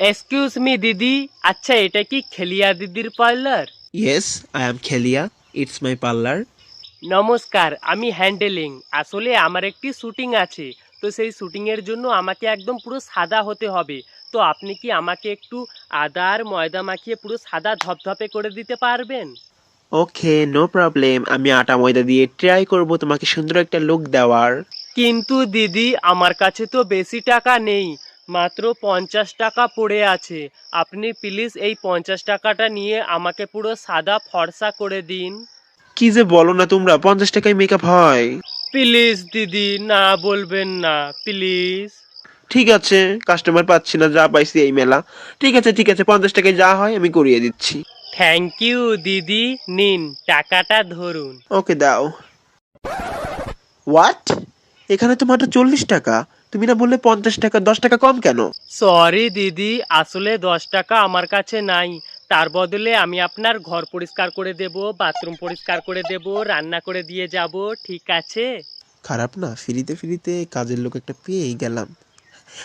Excuse me দিদি। আচ্ছা এটা কি খেলিয়া দিদির parlour yes I am Khelia it's my parlour নমস্কার আমি হ্যান্ডেলিং আসলে আমার একটি শুটিং আছে। তো সেই শুটিংয়ের জন্য আমাকে একদম পুরো সাদা হতে হবে। তো আপনি কি আমাকে একটু আদা আর ময়দা মাখিয়ে পুরো সাদা ধপধপে করে দিতে পারবেন? ওকে নো প্রবলেম আমি আটা ময়দা দিয়ে ট্রাই করব তোমাকে সুন্দর একটা লুক দেওয়ার। কিন্তু দিদি আমার কাছে তো বেশি টাকা নেই। মাত্র পঞ্চাশ টাকা পড়ে আছে। আপনি প্লিজ এই পঞ্চাশ টাকাটা নিয়ে আমাকে পুরো সাদা ফর্সা করে দিন। কি যে বলো না তোমরা পঞ্চাশ টাকায় মেকআপ হয়। প্লিজ দিদি না বলবেন না প্লিজ ঠিক আছে কাস্টমার পাচ্ছি না যা পাইছি এই মেলা। ঠিক আছে ঠিক আছে পঞ্চাশ টাকায় যা হয় আমি করিয়ে দিচ্ছি। থ্যাংক ইউ দিদি। নিন টাকাটা ধরুন। ওকে দাও। হোয়াট এখানে তো মাত্র চল্লিশ টাকা। তুমি না বললে পঞ্চাশ টাকা দশ টাকা কম কেন? সরি দিদি আসলে দশ টাকা আমার কাছে নাই। তার বদলে আমি আপনার ঘর পরিষ্কার করে দেব বাথরুম পরিষ্কার করে দেব রান্না করে দিয়ে যাব ঠিক আছে? খারাপ না ফ্রিতে ফ্রিতে কাজের লোক একটা পেয়েই গেলাম।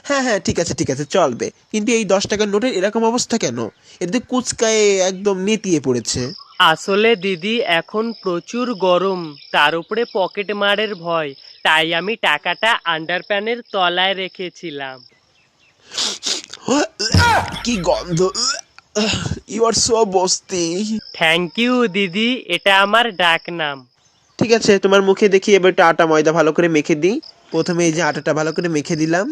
হ্যাঁ হ্যাঁ ঠিক আছে ঠিক আছে চলবে। কিন্তু এই দশ টাকার নোটের এরকম অবস্থা কেন? এতে কুচকায়ে একদম নেতিয়ে পড়েছে। আসলে দিদি এখন প্রচুর গরম। তার উপরে পকেট মারের ভয়। তাই আমি টাকাটা আন্ডার প্যানের তলায় রেখেছিলাম। কি গন্ধ। You are so basti thank you দিদি। এটা আমার ডাক নাম ঠিক আছে তোমার মুখে দেখি এবার একটু আটা ময়দা ভালো করে মেখে দিই। প্রথমে এই যে আটাটা ভালো করে মেখে দিলাম।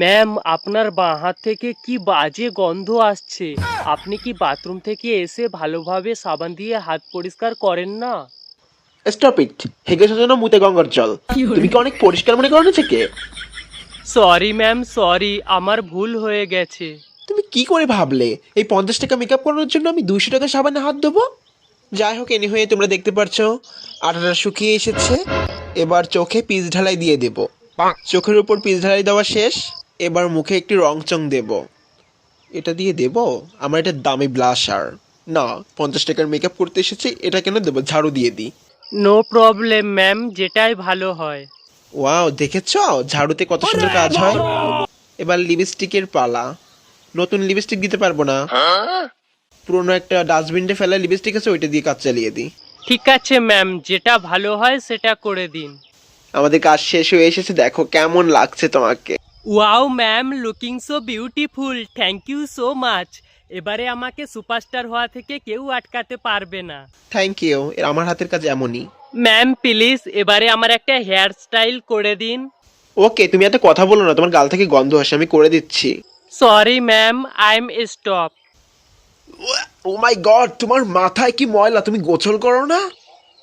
ম্যাম আপনার বাঁ হাত থেকে কি বাজে গন্ধ আসছে? আপনি কি বাথরুম থেকে এসে ভালোভাবে সাবান দিয়ে হাত পরিষ্কার করেন না? স্টপ ইট হেগে জন্য মুতে গঙ্গার জল। তুমি কি অনেক পরিষ্কার মনে করো নিজেকে? সরি ম্যাম সরি আমার ভুল হয়ে গেছে। তুমি কি করে ভাবলে? এই পঞ্চাশ টাকা মেকআপ করানোর জন্য আমি দুইশো টাকা সাবানে হাত দেবো? যাই হোক এনি হয়ে তোমরা দেখতে পারছ আটাটা শুকিয়ে এসেছে। এবার চোখে পিস ঢালাই দিয়ে দেব। চোখের উপর পিস ঢালাই দেওয়া শেষ। এবার মুখে একটি রং চং দেব। এটা দিয়ে দেব? আমার এটা দামি ব্লাশার। না পঞ্চাশ টাকার মেকআপ করতে এসেছি এটা কেন দেবো? ঝাড়ু দিয়ে দিই। নো প্রবলেম ম্যাম যেটাই ভালো হয়। ওয়াও দেখেছ? ঝাড়ুতে কত সুন্দর কাজ হয়। এবার লিপস্টিকের পালা। নতুন লিপস্টিক দিতে পারব না। পুরোনো একটা ডাস্টবিনে ফেলা লিপস্টিক আছে ওইটা দিয়ে কাজ চালিয়ে দিই। ঠিক আছে ম্যাম যেটা ভালো হয় সেটা করে দিন। আমাদের কাজ শেষ হয়ে এসেছে দেখো কেমন লাগছে তোমাকে। Wow ma'am looking so beautiful thank you so much এবারে আমাকে সুপারস্টার হওয়া থেকে কেউ আটকাতে পারবে না। থ্যাংক ইউ আমার হাতের কাজ এমনই। ম্যাম প্লিজ এবারে আমার একটা হেয়ার স্টাইল করে দিন। ওকে তুমি এত কথা বলো না তোমার গাল থেকে গন্ধ আসে আমি করে দিচ্ছি। Sorry ma'am I am stop oh my god তোমার মাথায় কি ময়লা? তুমি গোসল করো না?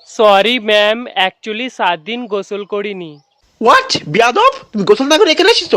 সরি ম্যাম অ্যাকচুয়ালি সাত দিন গোসল করিনি। হোয়াট বিয়াদব? তুমি গোসল না করে এখানে এসেছ?